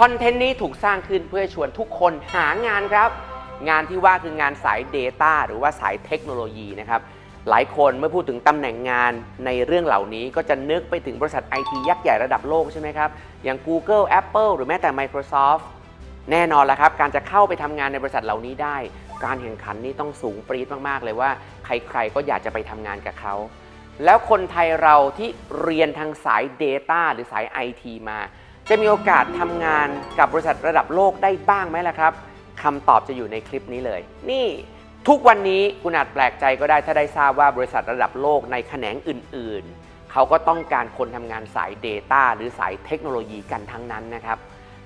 คอนเทนต์นี้ถูกสร้างขึ้นเพื่อชวนทุกคนหางานครับ งานที่ว่าคืองานสาย Data หรือว่าสายเทคโนโลยีนะครับ หลายคนเมื่อพูดถึงตำแหน่งงานในเรื่องเหล่านี้ก็จะนึกไปถึงบริษัทไอทียักษ์ใหญ่ระดับโลกใช่ไหมครับ อย่าง Google Apple หรือแม้แต่ Microsoft แน่นอนแล้วครับ การจะเข้าไปทำงานในบริษัทเหล่านี้ได้ การแข่งขันนี่ต้องสูงปรี๊ดมากๆ เลยว่า ใครๆก็อยากจะไปทำงานกับเขาแล้วคนไทยเราที่เรียนทางสาย Data หรือสาย IT มา จะมีโอกาสทำงานกับบริษัทระดับโลกได้บ้างไหมล่ะครับคำตอบจะอยู่ในคลิปนี้เลย นี่ทุกวันนี้คุณอาจแปลกใจก็ได้ถ้าได้ทราบว่าบริษัทระดับโลกในแขนงอื่น ๆ เขาก็ต้องการคนทำงานสาย Data หรือสายเทคโนโลยีกันทั้งนั้นนะครับ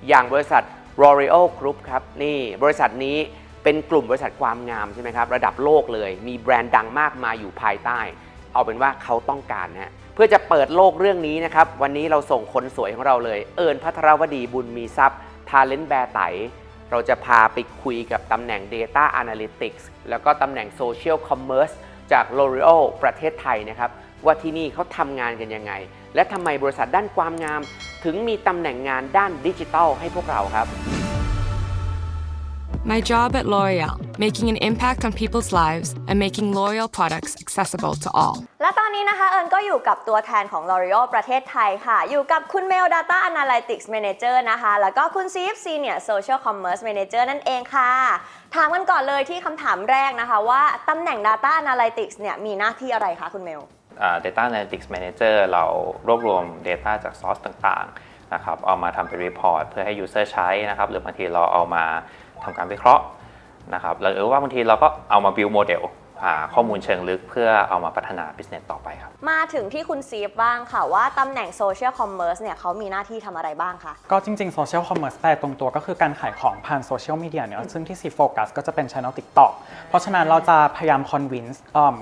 อย่างบริษัท L'Oreal Group ครับ นี่บริษัทนี้เป็นกลุ่มบริษัทความงามใช่ไหมครับ ระดับโลกเลย มีแบรนด์ดังมากมายอยู่ภายใต้ เอาเป็นว่าเขาต้องการนะฮะ พื่อจะเปิดโลกเรื่องนี้นะครับ วันนี้เราส่งคนสวยของเราเลย เอิญพัทรวดีบุญมีทรัพย์ทาเลนต์แบร์ไตเราจะพาไปคุยกับตำแหน่ง Data Analytics แล้วก็ตำแหน่ง Social Commerce จาก L'Oreal ประเทศไทยนะครับ ว่าที่นี่เขาทำงานกันยังไง และทำไมบริษัทด้านความงาม ถึงมีตำแหน่งงานด้านดิจิทัลให้พวกเราครับ My job at L'Oreal, making an impact on people's lives and making L'Oreal products accessible to all. และตอนนี้นะคะ เอิญก็อยู่กับตัวแทนของ L'Oreal ประเทศไทยค่ะ อยู่กับคุณเมล Data Analytics Manager นะคะ แล้วก็คุณซีฟ Senior Social Commerce Manager นั่นเองค่ะ ถามกันก่อนเลยที่คำถามแรกนะคะว่าตำแหน่ง Data Analytics เนี่ยมีหน้าที่อะไรคะคุณเมลอ่า Data Analytics Manager เรารวบรวม Data จากซอสต่างๆนะครับเอามาทำเป็น Report เพื่อให้ User ใช้นะครับหรือบางทีเราเอามา ทำการวิเคราะห์นะครับหรือว่าบางทีเราก็เอามา build model ข้อมูลเชิงลึกเพื่อเอามาพัฒนา business ต่อไปครับ มาถึงที่คุณซีฟบ้างค่ะว่าตำแหน่ง Social Commerce เนี่ยเขามีหน้าที่ทำอะไรบ้างคะ ก็จริงๆ Social Commerce แต่ตรงตัวก็คือการขายของผ่านโซเชียลมีเดียเนี่ยซึ่งที่ซีโฟกัสก็จะเป็น Channel TikTok เพราะฉะนั้นเราจะพยายาม convince อืม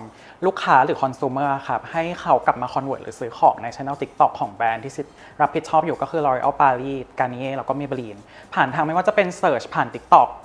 ลูกค้าหรือ consumer ครับให้เขากลับมา convert หรือซื้อของใน Channel TikTok ของแบรนด์ที่ซิรับผิดชอบอยู่ก็คือ L'Oreal Paris Garnier แล้วก็ Maybelline ผ่านทางไม่ว่าจะเป็น Search ผ่าน TikTok เอ่อ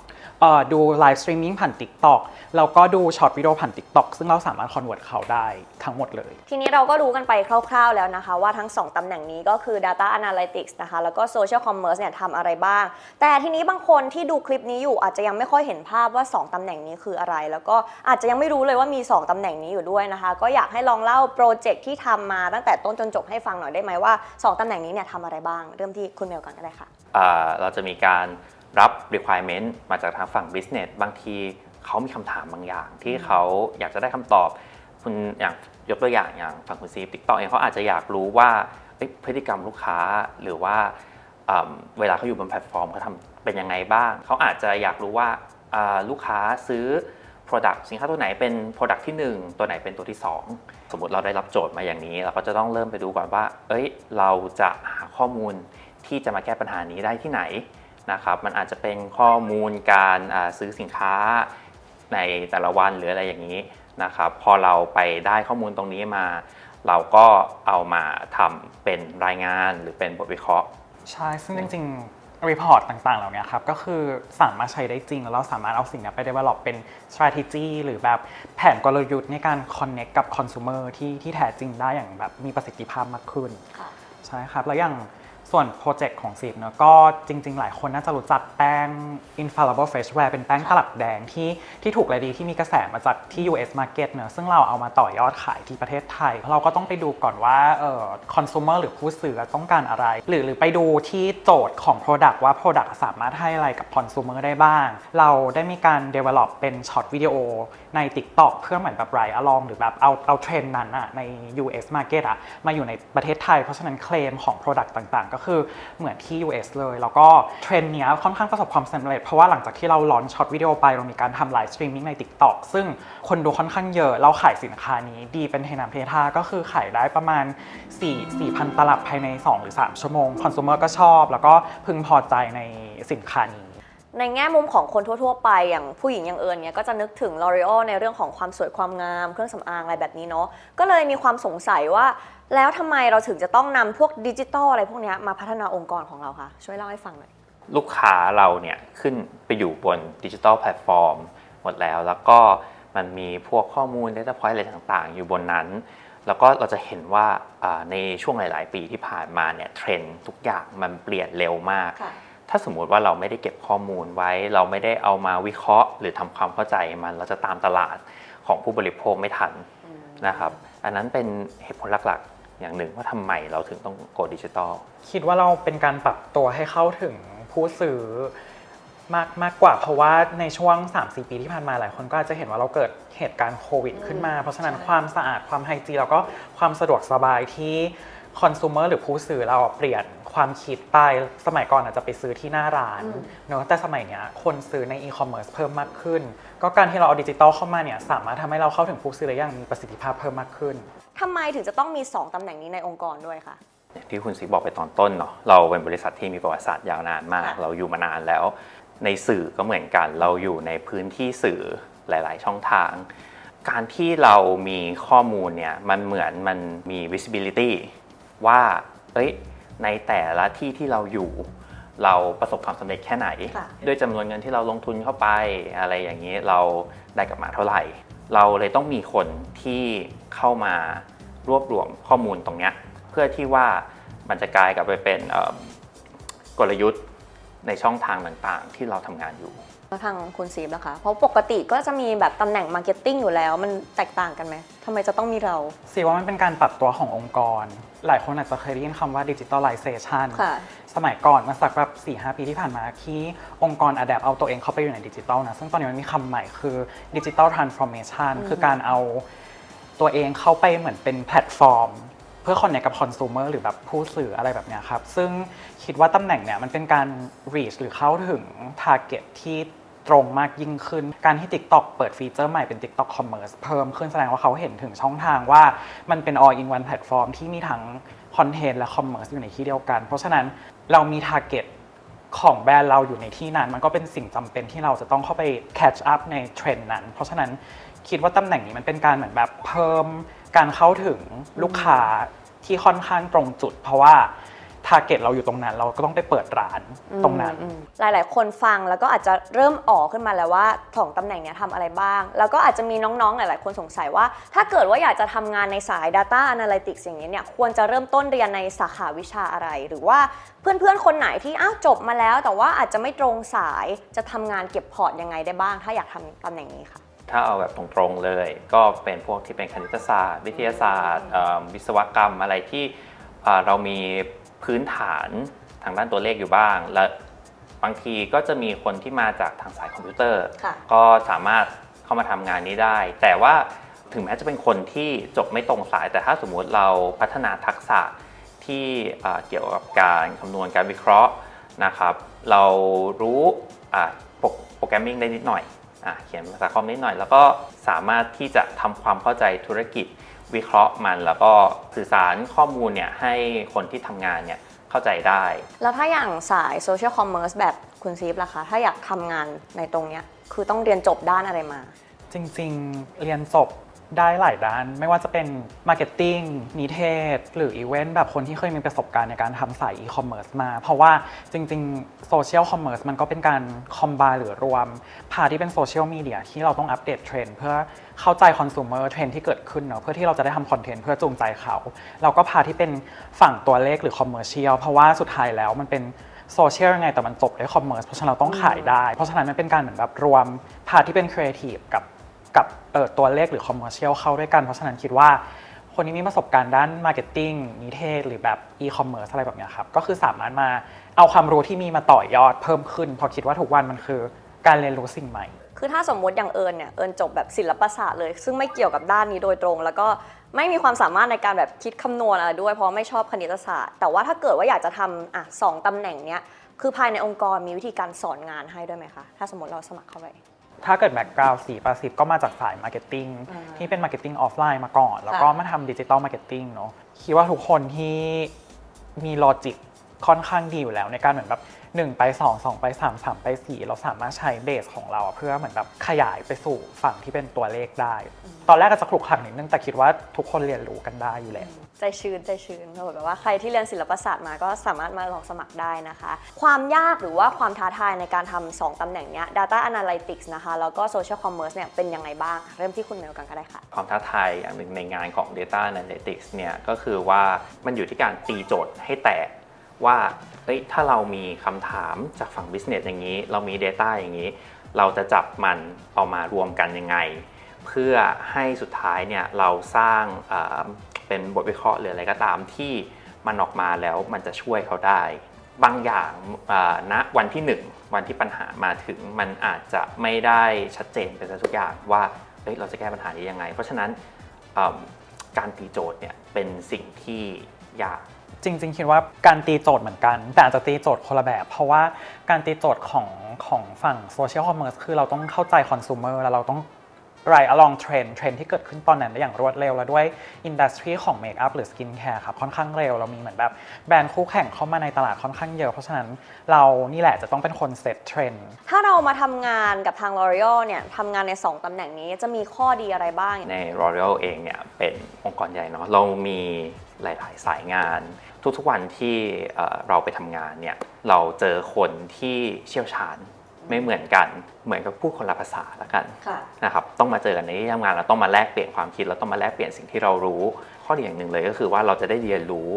ดูไลฟ์สตรีมมิ่งผ่าน TikTok แล้วก็ดูช็อตวิดีโอผ่าน TikTok ซึ่งเราสามารถ convert เขาได้ทั้งหมดเลย ทีนี้เราก็รู้กันไปคร่าวๆแล้วนะคะ ว่าทั้ง 2 ตำแหน่งนี้ก็คือ Data Analytics นะคะ แล้วก็ Social Commerce เนี่ยทำอะไรบ้าง แต่ทีนี้บางคนที่ดูคลิปนี้อยู่อาจจะยังไม่ค่อยเห็นภาพว่า 2 ตำแหน่งนี้คืออะไร แล้วก็อาจจะยังไม่รู้เลยว่ามี 2 ตำแหน่งนี้อยู่ด้วยนะคะ ก็อยากให้ลองเล่าโปรเจกต์ที่ทำมาตั้งแต่ต้นจนจบให้ฟังหน่อยได้ไหมว่า 2 ตำแหน่งนี้เนี่ยทำอะไรบ้าง เริ่มที่คุณเมลก่อนก็ได้ค่ะอ่าเราจะมีการ รับ requirement มาจากทางฝั่ง business บางทีเขามีคำถามบางอย่าง ที่เขาอยากจะได้คำตอบคุณอย่างยกตัวอย่างอย่างฝั่งคุณซีติ๊กต็อกเองเขาอาจจะอยากรู้ว่าเอ๊ะพฤติกรรมลูกค้าหรือว่าอ่าเวลาเขาอยู่บนแพลตฟอร์มเขาทำเป็นยังไงบ้าง เขาอาจจะอยากรู้ว่าอ่าลูกค้าซื้อ Product สินค้าตัวไหนเป็น Product ที่ 1 ตัวไหนเป็นตัวที่ 2 สมมติเราได้รับโจทย์มาอย่างนี้ เราก็จะต้องเริ่มไปดูก่อนว่า เอ้ย เราจะหาข้อมูลที่จะมาแก้ปัญหานี้ได้ที่ไหน นะครับ มันอาจจะเป็นข้อมูลการอ่าซื้อสินค้าในแต่ละวันหรืออะไรอย่างนี้นะครับ พอเราไปได้ข้อมูลตรงนี้มา เราก็เอามาทำเป็นรายงานหรือเป็นบทวิเคราะห์ ใช่ ซึ่งจริงๆรีพอร์ตต่างๆ เหล่านี้ครับก็คือสามารถใช้ได้จริง แล้วเราสามารถเอาสิ่งนี้ไป develop เป็น strategy หรือแบบแผนกลยุทธ์ในการ connect กับ consumer ที่ที่แท้จริงได้อย่างแบบมีประสิทธิภาพมากขึ้นค่ะใช่ครับ แล้วอย่าง ส่วนโปรเจกต์ของซีฟเนอะก็จริง ๆ หลายคนน่าจะรู้จักแป้ง infallible fresh wear เป็นแป้งตลับแดงที่ที่ถูกและดีที่มีกระแสมาจากที่ US market เนอะซึ่งเราเอามาต่อยอดขายที่ประเทศไทย เราก็ต้องไปดูก่อนว่าเอ่อ consumer หรือผู้ซื้อต้องการอะไร หรือหรือไปดูที่โจทย์ของ product ว่า product สามารถให้อะไรกับ consumer ได้บ้าง เราได้มีการ develop เป็นช็อตวิดีโอ ใน TikTok เพื่อเหมือนแบบ ride along หรือแบบเอาเอาเทรนนั้นอะใน US market อะมาอยู่ในประเทศไทย เพราะฉะนั้นเคลมของ Product ต่างๆ ก็คือเหมือนที่ US เลย แล้วก็เทรนเนี้ยค่อนข้างประสบความสำเร็จ เพราะว่าหลังจากที่เราลอนช็อตวิดีโอไป เรามีการทำไลฟ์สตรีมมิ่งใน TikTok ซึ่งคนดูค่อนข้างเยอะ เราขายสินค้านี้ดีเป็นเทน้ำเทท่าก็คือขายได้ประมาณ 4 4,000 ตลับภายใน 2 หรือ 3 ชั่วโมงคอน sumer ก็ชอบ แล้วก็พึงพอใจในสินค้านี้ ในแง่มุมของคนทั่ว ๆ ไปอย่างผู้หญิงอย่างเอิญเนี่ยก็จะนึกถึง L'Oreal ในเรื่องของความสวยความงาม เครื่องสำอางอะไรแบบนี้เนาะก็เลยมีความสงสัยว่า แล้วทำไมเราถึงจะต้องนำพวกดิจิทัลอะไรพวกเนี้ยมาพัฒนาองค์กรของเราคะช่วยเล่าให้ฟังหน่อยลูกค้าเราเนี่ยขึ้นไปอยู่บนดิจิ t a ลแพลตฟอร์มหมดแล้ว แล้วก็มันมีพวกข้อมูล Data Point อะไรต่างๆ อยู่บนนั้น แล้วก็เราจะเห็นว่าอ่าในช่วงหลาย ๆ ปีที่ผ่านมาเนี่ยเทรนด์ทุกอย่างมันเปลี่ยนเร็วมากค่ะ ถ้าสมมุติว่าเราไม่ได้เก็บข้อมูลไว้ เราไม่ได้เอามาวิเคราะห์ หรือทำความเข้าใจมันเราจะตามตลาดของผู้บริโภคไม่ทันนะครับอันนั้นเป็นเหตุผลหลักๆ อย่างหนึ่งว่าทำไมเราถึงต้องโกดิจิตอลคิดว่าเราเป็นการปรับตัวให้เข้าถึงผู้ซื้อมากมากกว่าเพราะว่าในช่วง 3-4 ปีที่ผ่านมาหลายคนก็อาจจะเห็นว่าเราเกิดเหตุการณ์โควิดขึ้นมา เพราะฉะนั้นความสะอาดความไฮจีนแล้วก็ความสะดวกสบายที่คอน sumer หรือผู้ซื้อเราเปลี่ยน ความคิดไปสมัยก่อนอาจจะไปซื้อที่หน้าร้านเนอะแต่สมัยเนี้ยคนซื้อในอีคอมเมิร์ซเพิ่มมากขึ้น ก็การที่เราเอาดิจิตอลเข้ามาเนี่ยสามารถทำให้เราเข้าถึงผู้ซื้อได้อย่างมีประสิทธิภาพเพิ่มมากขึ้นทำไมถึงจะต้องมี 2ตำแหน่งนี้ในองค์กรด้วยคะอย่างที่คุณสีบอกไปตอนต้นเนาะเราเป็นบริษัทที่มีประวัติศาสตร์ยาวนานมากค่ะเราอยู่มานานแล้ว ในสื่อก็เหมือนกัน เราอยู่ในพื้นที่สื่อหลาย ๆ ช่องทาง การที่เรามีข้อมูลเนี่ยมันเหมือนมันมี visibility ว่าเอ้ย ในแต่ละที่ที่เราอยู่ เราประสบความสำเร็จแค่ไหน ค่ะ ด้วยจำนวนเงินที่เราลงทุนเข้าไปอะไรอย่างนี้เราได้กลับมาเท่าไหร่ เราเลยต้องมีคนที่เข้ามารวบรวมข้อมูลตรงเนี้ยเพื่อที่ว่ามันจะกลายกลับไปเป็นเอ่อกลยุทธ์ในช่องทางต่างๆ ที่เราทำงานอยู่ แล้วทางคุณซีฟนะคะ เพราะปกติก็จะมีแบบตำแหน่งมาร์เก็ตติ้งอยู่แล้ว มันแตกต่างกันไหมทำไมจะต้องมีเรา สีว่ามันเป็นการปรับตัวขององค์กร หลายคนอาจจะเคยได้ยินคำว่าดิจิ t a ลไลเซชันค่ะ สมัยก่อนมาสักแบบ4 5ปีที่ผ่านมาที่องค์กรอัดแอปเอาตัวเองเข้าไปอยู่ในดิจิตอลนะ ซึ่งตอนนี้มันมีคำใหม่คือดิจิตอลทรานส์ฟอร์เมชันคือการเอาตัวเองเข้าไปเหมือนเป็นแพลตฟอร์ม เพื่อคอนเนคกับคอน sumer หรือแบบผู้สื่ออะไรแบบเนี้ยครับ ซึ่งคิดว่าตำแหน่งเนี้ยมันเป็นการ reach หรือเข้าถึง target ที่ ตรงมากยิ่งขึ้น การที่ TikTok เปิดฟีเจอร์ใหม่เป็น TikTok Commerce เพิ่มขึ้นแสดงว่าเขาเห็นถึงช่องทางว่ามันเป็น all in one platform ที่มีทั้งคอนเทนต์และ commerce อยู่ในที่เดียวกัน เพราะฉะนั้นเรามี target ของแบรนด์เราอยู่ในที่นั้น มันก็เป็นสิ่งจำเป็นที่เราจะต้องเข้าไป catch up ในเทรนด์นั้น เพราะฉะนั้นคิดว่าตำแหน่งนี้มันเป็นการเหมือนแบบเพิ่มการเข้าถึงลูกค้าที่ค่อนข้างตรงจุด เพราะว่า target เราอยู่ตรงนั้น เราก็ต้องไปเปิดร้านตรงนั้นอืมหลาย ๆ คนฟังแล้วก็อาจจะเริ่มออกขึ้นมาแล้วว่าของตำแหน่งเนี้ยทำอะไรบ้าง แล้วก็อาจจะมีน้อง ๆ หลาย ๆ คนสงสัยว่า ถ้าเกิดว่าอยากจะทำงานในสาย Data Analytics อย่างนี้เนี่ยควรจะเริ่มต้นเรียนในสาขาวิชาอะไร หรือว่าเพื่อน ๆ คนไหนที่อ้าวจบมาแล้ว แต่ว่าอาจจะไม่ตรงสายจะทำงานเก็บพอร์ตยังไงได้บ้าง ถ้าอยากทำตำแหน่งนี้ค่ะถ้าเอาแบบตรงๆเลย ก็เป็นพวกที่เป็นคณิตศาสตร์ วิทยาศาสตร์เอ่อวิศวกรรมอะไรที่เอ่อเรามี พื้นฐานทางด้านตัวเลขอยู่บ้าง และบางทีก็จะมีคนที่มาจากทางสายคอมพิวเตอร์ ค่ะ ก็สามารถเข้ามาทำงานนี้ได้ แต่ว่าถึงแม้จะเป็นคนที่จบไม่ตรงสาย แต่ถ้าสมมุติเราพัฒนาทักษะที่เอ่อเกี่ยวกับการคำนวณการวิเคราะห์นะครับ เรารู้อ่าโปรโปรแกรมมิ่งได้นิดหน่อยอะเขียนภาษาคอมนิดหน่อย แล้วก็สามารถที่จะทำความเข้าใจธุรกิจ วิเคราะห์มันแล้วก็สื่อสารข้อมูลเนี่ยให้คนที่ทำงานเนี่ยเข้าใจได้ แล้วถ้าอย่างสาย Social Commerce แบบคุณซีฟล่ะคะ ถ้าอยากทำงานในตรงเนี้ยคือต้องเรียนจบด้านอะไรมา จริงๆ เรียนจบ ได้หลายด้าน ไม่ว่าจะเป็น Marketing นิเทศ หรืออีเวนต์แบบคนที่เคยมีประสบการณ์ในการทำสายอีคอมเมิร์ซมา เพราะว่าจริงๆโซเชียลคอมเมิร์ซมันก็เป็นการคอมบ e หรือรวม พาที่เป็นโซเชียลมีเดียที่เราต้องอัปเดตเทรนด์เพื่อเข้าใจคอน sumer เทรนด์ที่เกิดขึ้นเนาะเพื่อที่เราจะได้ทำคอนเทนต์เพื่อจูงใจเขาเราก็พาที่เป็นฝั่งตัวเลขหรือคอมเมอร์เชียลเพราะว่าสุดท้ายแล้วมันเป็นโซเชียลยังไงแต่มันจบด้วยคอมเมอร์สเพราะฉะนั้นเราต้องขายได้ เพราะฉะนั้นมันเป็นการเหมือนแบบรวมพาที่เป็นครีเอทีฟกับ กับตัวเลขหรือคอมเมอร์เชียลเข้าด้วยกัน เพราะฉะนั้นคิดว่าคนที่มีประสบการณ์ด้านมาร์เก็ตติ้งนิเทศ หรือแบบอีคอมเมิร์ซอะไรแบบนี้ครับ ก็คือสามารถมาเอาความรู้ที่มีมาต่อยอดเพิ่มขึ้นพราะคิดว่าทุกวันมันคือการเรียนรู้สิ่งใหม่ คือถ้าสมมติอย่างเอิญเนี่ยเอิญจบแบบศิลปศาสตร์เลย ซึ่งไม่เกี่ยวกับด้านนี้โดยตรง แล้วก็ไม่มีความสามารถในการแบบคิดคำนวณอะไรด้วยเพราะไม่ชอบคณิตศาสตร์ แต่ว่าถ้าเกิดว่าอยากจะทำอะสองตำแหน่งเนี้ยคือภายในองค์กรมีวิธีการสอนงานให้ด้วยไหมคะถ้าสมมติเราสมัครเข้าไป ถ้าเกิดแบ็กกราวด์สีประสิบก็มาจากสายมาร์เก็ตติ้งอ่าที่เป็นมาร์เก็ตติ้งออฟไลน์มาก่อน แล้วก็ค่ะมาทำดิจิตอลมาร์เก็ตติ้งเนาะคิดว่าทุกคนที่มีลอจิกค่อนข้างดีอยู่แล้วในการเหมือนแบบ1ไป2 2ไป3 3ไป4 เราสามารถใช้เบสของเราเพื่อเหมือนแบบขยายไปสู่ฝั่งที่เป็นตัวเลขได้ ตอนแรกก็จะคลุกคลักนิดนึงแต่คิดว่าทุกคนเรียนรู้กันได้อยู่แล้ว ใจชื้นใจชื้นเขาบอกว่าใครที่เรียนศิลปศาสตร์มาก็สามารถมาลองสมัครได้นะคะ ความยากหรือว่าความท้าทายในการทำสองตำแหน่งเนี้ย Data Analytics นะคะ แล้วก็ Social Commerce เนี่ยเป็นยังไงบ้าง เริ่มที่คุณเมลกันก็ได้ค่ะ ความท้าทายอย่างหนึ่งในงานของ Data Analytics เนี่ยก็คือว่ามันอยู่ที่การตีโจทย์ให้แตกว่าเอ้ยถ้าเรามีคำถามจากฝั่ง business อย่างนี้ เรามี Data อย่างนี้ เราจะจับมันเอามารวมกันยังไง เพื่อให้สุดท้ายเนี่ยเราสร้าง เป็นบทวิเคราะห์หรืออะไรก็ตามที่มันออกมาแล้วมันจะช่วยเขาได้ บางอย่างเอ่อณวันที่ 1 วันที่ปัญหามาถึงมันอาจจะไม่ได้ชัดเจนไปซะทุกอย่างว่าเเราจะแก้ปัญหานี้ยังไง เพราะฉะนั้นการตีโจทย์เนี่ยเป็นสิ่งที่ยากจริงๆคิดว่าการตีโจทย์เหมือนกัน แต่อาจจะตีโจทย์คนละแบบ เพราะว่าการตีโจทย์ของของฝั่งโซเชียลคอมเมอร์สคือเราต้องเข้าใจคอน sumer แล้วเราต้อง ไรอ along เทรนเทรนที่เกิดขึ้นตอนนั้นได้อย่างรวดเร็ว แล้วด้วยอินดัสทรีของเมคอัพหรือสกินแคร์ครับค่อนข้างเร็ว เรามีเหมือนแบบแบรนด์คู่แข่งเข้ามาในตลาดค่อนข้างเยอะ เพราะฉะนั้นเรานี่แหละจะต้องเป็นคนเซตเทรนถ้าเรามาทำงานกับทาง L'Oreal เนี่ยทำงานใน 2ตำแหน่งนี้จะมีข้อดีอะไรบ้าง ใน L'Oreal เองเนี่ยเป็นองค์กรใหญ่เนาะเรามีหลาย ๆ สายงาน ทุกๆวันที่เอ่อเราไปทำงานเนี่ยเราเจอคนที่เชี่ยวชาญ ไม่เหมือนกัน เหมือนกับพูดคนละภาษาละกันค่ะนะครับต้องมาเจอกันในที่ทำงานเราต้องมาแลกเปลี่ยนความคิดเราต้องมาแลกเปลี่ยนสิ่งที่เรารู้ ข้อดีอย่างหนึ่งเลยก็คือว่าเราจะได้เรียนรู้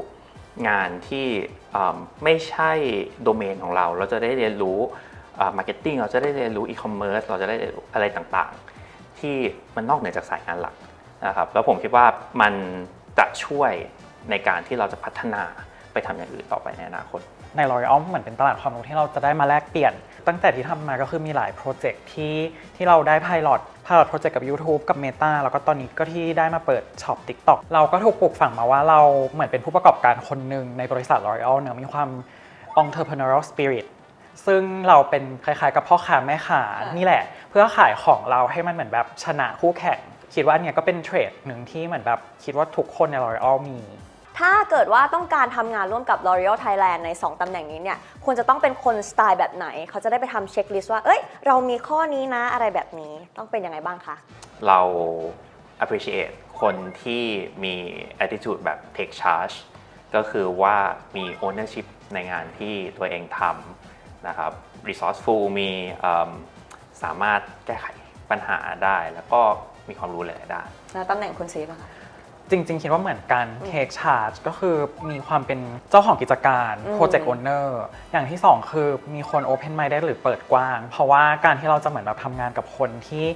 งานที่เอิ่มไม่ใช่โดเมนของเรา เราจะได้เรียนรู้มาร์เก็ตติ้งเราจะได้เรียนรู้อีคอมเมิร์ซเราจะได้เรียนรู้อะไรต่างๆ ที่มันนอกเหนือจากสายงานหลักนะครับแล้วผมคิดว่ามันจะช่วยในการที่เราจะพัฒนาไปทำอย่างอื่นต่อไปในอนาคตใน L'Oreal เหมือนเป็นตลาดความรู้ที่เราจะได้มาแลกเปลี่ยน ตั้งแต่ที่ทำมาก็คือมีหลายโปรเจกต์ที่ที่เราได้พาย o t พาย o t โปรเจกต์กับ YouTube กับ Meta แล้วก็ตอนนี้ก็ที่ได้มาเปิดช็อป TikTok เราก็ถูกปลูกฝังมาว่าเราเหมือนเป็นผู้ประกอบการคนหนึ่งในบริษัท L'Oreal เนอะมีความ entrepreneurial spirit ซึ่งเราเป็นคล้ายๆ กับพ่อค้าแม่ค้านี่แหละ เพื่อขายของเราให้มันเหมือนแบบชนะคู่แข่ง คิดว่าอันเนี้ยก็เป็นเทรดหนึ่งที่เหมือนแบบคิดว่าทุกคนใน L'Oreal มี ถ้าเกิดว่าต้องการทำงานร่วมกับ L'Oreal Thailand ใน 2ตำแหน่งนี้เนี่ยควรจะต้องเป็นคนสไตล์แบบไหน เขาจะได้ไปทำเช็คลิสต์ว่า เอ้ย เรามีข้อนี้นะอะไรแบบนี้ต้องเป็นยังไงบ้างคะ เรา appreciate คนที่มี attitude แบบ take charge ก็คือว่ามี ownership ในงานที่ตัวเองทำนะครับ resourceful มีเอิ่มสามารถแก้ไขปัญหาได้ แล้วก็มีความรู้หลายๆด้านแล้วตำแหน่งคุณซีฟอะคะ จริง ๆ คิดว่าเหมือนกัน Take Charge ก็คือมีความเป็นเจ้าของกิจการอืม Project Owner อย่างที่2คือมีคน Open Minded หรือเปิดกว้าง เพราะว่าการที่เราจะเหมือนแบบทำงานกับคนที่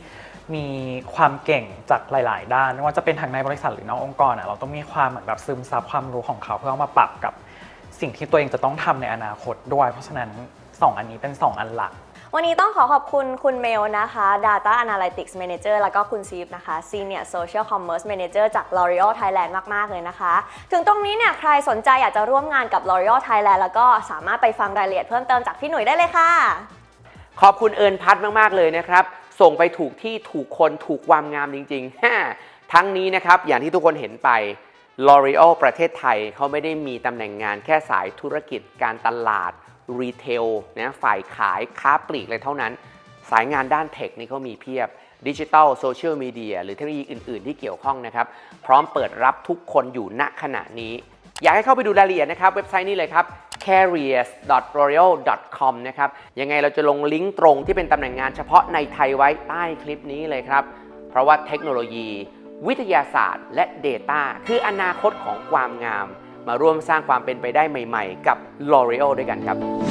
มีความเก่งจากหลาย ๆ ด้านไม่ว่าจะเป็นทางในบริษัทหรือนอกองค์กรอะเราต้องมีความเหมือนแบบซึมซับความรู้ของเขาเพื่อเอามาปรับกับสิ่งที่ตัวเองจะต้องทำในอนาคตด้วย เพราะฉะนั้น2อันนี้เป็น2อันหลัก วันนี้ต้องขอขอบคุณคุณเมลนะคะ Data Analytics Manager แล้วก็คุณซีฟนะคะ Senior Social Commerce Manager จาก L'Oreal Thailand มาก ๆ เลยนะคะ ถึงตรงนี้เนี่ยใครสนใจอยากจะร่วมงานกับ L'Oreal Thailand แล้วก็สามารถไปฟังรายละเอียดเพิ่มเติมจากพี่หนุ่ยได้เลยค่ะ ขอบคุณเอิญพัดมากๆเลยนะครับ ส่งไปถูกที่ถูกคนถูกความงามจริงๆทั้งนี้นะครับอย่างที่ทุกคนเห็นไป L'Oreal ประเทศไทยเขาไม่ได้มีตำแหน่งงานแค่สายธุรกิจการตลาด รีเทลนะฝ่ายขายค้าปลีกเลยเท่านั้น สายงานด้านเทคนี่เขามีเพียบดิจิทัลโซเชียลมีเดียหรือเทคโนโลยีอื่น ๆ ที่เกี่ยวข้องนะครับ พร้อมเปิดรับทุกคนอยู่ณขณะนี้ อยากให้เข้าไปดูรายละเอียดนะครับ เว็บไซต์นี้เลยครับ careers.l'oreal.com นะครับ ยังไงเราจะลงลิงก์ตรงที่เป็นตำแหน่งงานเฉพาะในไทยไว้ใต้คลิปนี้เลยครับ เพราะว่าเทคโนโลยี วิทยาศาสตร์ และ Data คืออนาคตของความงาม มาร่วมสร้างความเป็นไปได้ใหม่ ๆ กับ L'Oreal ด้วยกันครับ